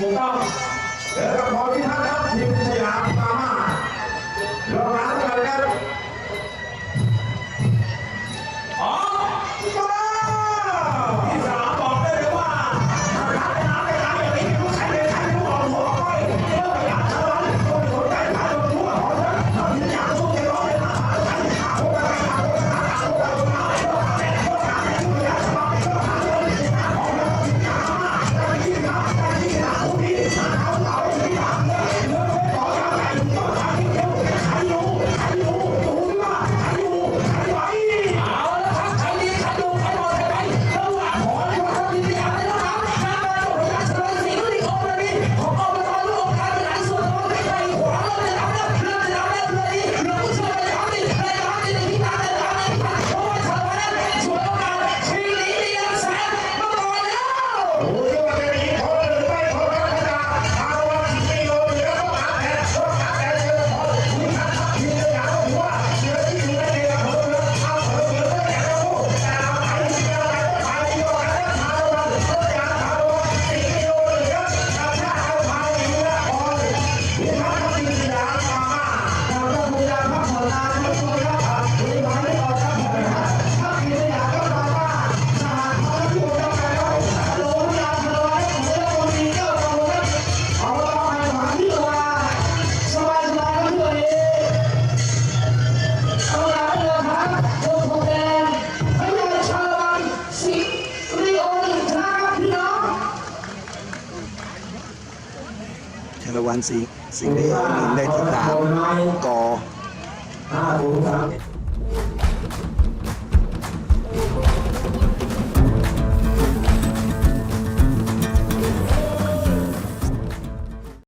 ถูกต้องและกับพอที่ท่านรับทีมสยามพามา วันสิงห์สิงห์ได้งิได้ที่ตามกอ